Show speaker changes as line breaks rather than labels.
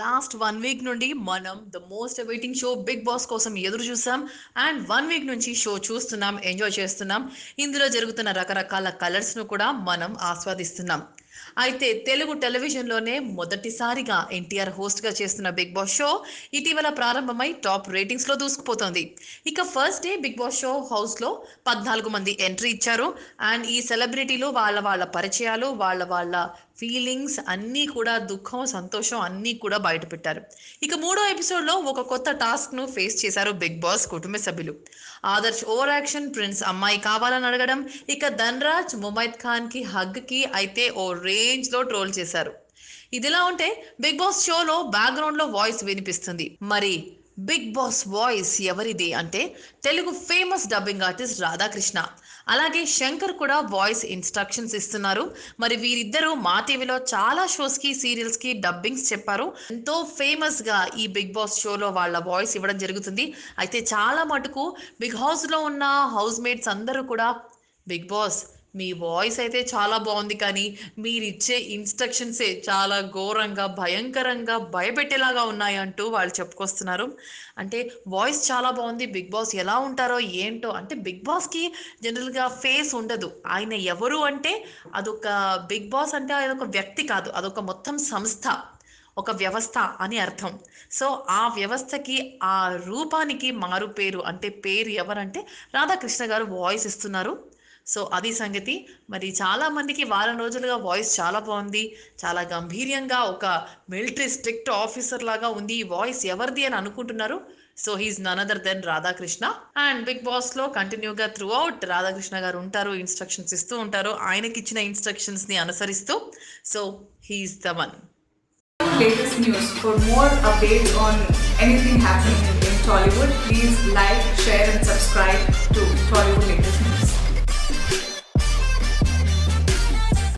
Last one week నుండి మనం the most awaiting show Bigg Boss కోసం ఎదురు చూసాం. అండ్ వన్ వీక్ నుంచి షో చూస్తున్నాం ఎంజాయ్ చేస్తున్నాం. ఇందులో జరుగుతున్న రకరకాల కలర్స్ను కూడా మనం ఆస్వాదిస్తున్నాం. అయితే తెలుగు టెలివిజన్లోనే మొదటిసారిగా ఎన్టీఆర్ హోస్ట్గా చేస్తున్న బిగ్ బాస్ షో ఇటీవల ప్రారంభమై టాప్ రేటింగ్స్లో దూసుకుపోతోంది. ఇక first day Bigg Boss show హౌస్లో పద్నాలుగు మంది ఎంట్రీ ఇచ్చారు. అండ్ ఈ సెలబ్రిటీలు వాళ్ళ వాళ్ళ పరిచయాలు వాళ్ళ వాళ్ళ ఫీలింగ్స్ అన్నీ కూడా దుఃఖం సంతోషం అన్నీ కూడా బయటపెట్టారు. ఇక మూడో ఎపిసోడ్లో ఒక కొత్త టాస్క్ను ఫేస్ చేశారు బిగ్ బాస్ కుటుంబ సభ్యులు. ఆదర్శ్ ఓవర్ యాక్షన్ ప్రిన్స్ అమ్మాయి కావాలని అడగడం ఇక ధన్రాజ్ ముమైద్ ఖాన్కి హగ్కి అయితే ఓ రేంజ్లో ట్రోల్ చేశారు. ఇదిలా ఉంటే బిగ్ బాస్ షోలో బ్యాక్గ్రౌండ్లో వాయిస్ వినిపిస్తుంది. మరి బిగ్ బాస్ వాయిస్ ఎవరిది అంటే Telugu famous dubbing artist Radhakrishna. అలాగే శంకర్ కూడా వాయిస్ ఇన్స్ట్రక్షన్స్ ఇస్తున్నారు. మరి వీరిద్దరూ మా టీవీలో చాలా షోస్కి సీరియల్స్కి డబ్బింగ్స్ చెప్పారు. ఎంతో ఫేమస్గా ఈ బిగ్ బాస్ షోలో వాళ్ళ వాయిస్ ఇవ్వడం జరుగుతుంది. అయితే చాలా మటుకు బిగ్ హౌస్లో ఉన్న హౌస్ మేట్స్ అందరూ కూడా బిగ్ బాస్ మీ వాయిస్ అయితే చాలా బాగుంది కానీ మీరు ఇచ్చే ఇన్స్ట్రక్షన్సే చాలా ఘోరంగా భయంకరంగా భయపెట్టేలాగా ఉన్నాయి అంటూ వాళ్ళు చెప్పుకొస్తున్నారు. అంటే వాయిస్ చాలా బాగుంది. బిగ్ బాస్ ఎలా ఉంటారో ఏంటో అంటే బిగ్ బాస్కి జనరల్గా ఫేస్ ఉండదు. ఆయన ఎవరు అంటే అదొక బిగ్ బాస్ అంటే అదొక వ్యక్తి కాదు. అదొక మొత్తం సంస్థ ఒక వ్యవస్థ అని అర్థం. సో ఆ వ్యవస్థకి ఆ రూపానికి మారు పేరు అంటే పేరు ఎవరంటే రాధాకృష్ణ గారు వాయిస్ ఇస్తున్నారు. సో అది సంగతి. మరి చాలా మందికి వారం రోజులుగా వాయిస్ చాలా బాగుంది. చాలా గంభీర్యంగా ఒక మిలిటరీ స్ట్రిక్ట్ ఆఫీసర్ లాగా ఉంది ఈ వాయిస్. ఎవరిది అని అనుకుంటున్నారు? So he's none other than Radhakrishna. And Bigg బాస్లో కంటిన్యూగా త్రూ అవుట్ రాధాకృష్ణ గారు ఉంటారు ఇన్స్ట్రక్షన్స్ ఇస్తూ ఉంటారు. ఆయనకి ఇచ్చిన ఇన్స్ట్రక్షన్స్ని అనుసరిస్తూ. So he's the one.
Latest news. For more updates on anything happening in Tollywood, please like, share, and subscribe to